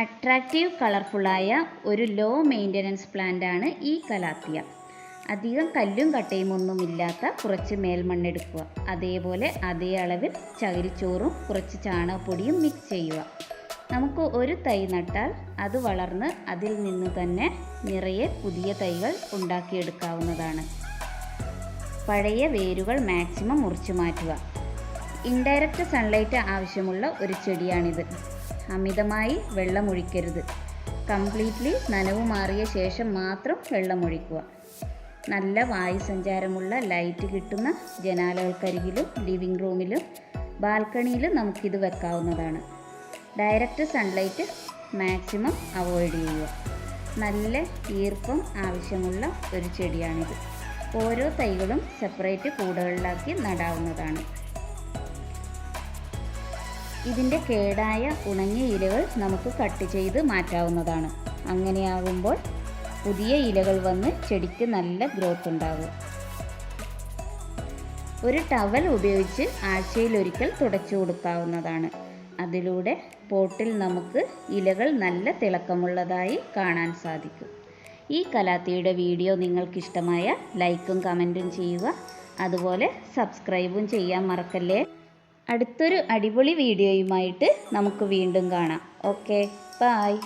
Attractive കളർഫുള്ളായ ഒരു law maintenance പ്ലാന്റാണ് ഈ കലാത്തിയ. അധികം കല്ലും കട്ടയും ഒന്നും ഇല്ലാത്ത കുറച്ച് മേൽമണ്ണെടുക്കുക. അതേപോലെ അതേ അളവിൽ ചകിരിച്ചോറും കുറച്ച് ചാണകപ്പൊടിയും മിക്സ് ചെയ്യുക. നമുക്ക് ഒരു തൈ നട്ടാൽ അത് വളർന്ന് അതിൽ നിന്ന് തന്നെ നിറയെ പുതിയ തൈകൾ ഉണ്ടാക്കിയെടുക്കാവുന്നതാണ്. പഴയ വേരുകൾ മാക്സിമം മുറിച്ചു മാറ്റുക. ഇൻഡയറക്റ്റ് സൺലൈറ്റ് ആവശ്യമുള്ള ഒരു ചെടിയാണിത്. അമിതമായി വെള്ളമൊഴിക്കരുത് കംപ്ലീറ്റ്ലി നനവ് മാറിയ ശേഷം മാത്രം വെള്ളമൊഴിക്കുക നല്ല വായു സഞ്ചാരമുള്ള ലൈറ്റ് കിട്ടുന്ന ജനാലകൾക്കരികിലും ലിവിംഗ് റൂമിലും ബാൽക്കണിയിലും നമുക്കിത് വെക്കാവുന്നതാണ്. ഡയറക്റ്റ് സൺലൈറ്റ് മാക്സിമം അവോയ്ഡ് ചെയ്യുക. നല്ല ഈർപ്പം ആവശ്യമുള്ള ഒരു ചെടിയാണിത്. ഓരോ തൈകളും സെപ്പറേറ്റ് കൂടുകളിലാക്കി നടാവുന്നതാണ്. ഇതിന്റെ കേടായ ഉണങ്ങിയ ഇലകൾ നമുക്ക് കട്ട് ചെയ്ത് മാറ്റാവുന്നതാണ്. അങ്ങനെയാകുമ്പോൾ പുതിയ ഇലകൾ വന്ന് ചെടിക്ക് നല്ല ഗ്രോത്ത് ഉണ്ടാകും. ഒരു ടവൽ ഉപയോഗിച്ച് ആഴ്ചയിൽ ഒരിക്കൽ തുടച്ചു കൊടുക്കാവുന്നതാണ്. അതിലൂടെ പോട്ടിൽ നമുക്ക് ഇലകൾ നല്ല തിളക്കമുള്ളതായി കാണാൻ സാധിക്കും. ഈ കലാത്തിയുടെ വീഡിയോ നിങ്ങൾക്കിഷ്ടമായ ലൈക്കും കമന്റും ചെയ്യുക. അതുപോലെ സബ്സ്ക്രൈബും ചെയ്യാൻ മറക്കല്ലേ? അടുത്തൊരു അടിപൊളി വീഡിയോയുമായിട്ട് നമുക്ക് വീണ്ടും കാണാം. Okay bye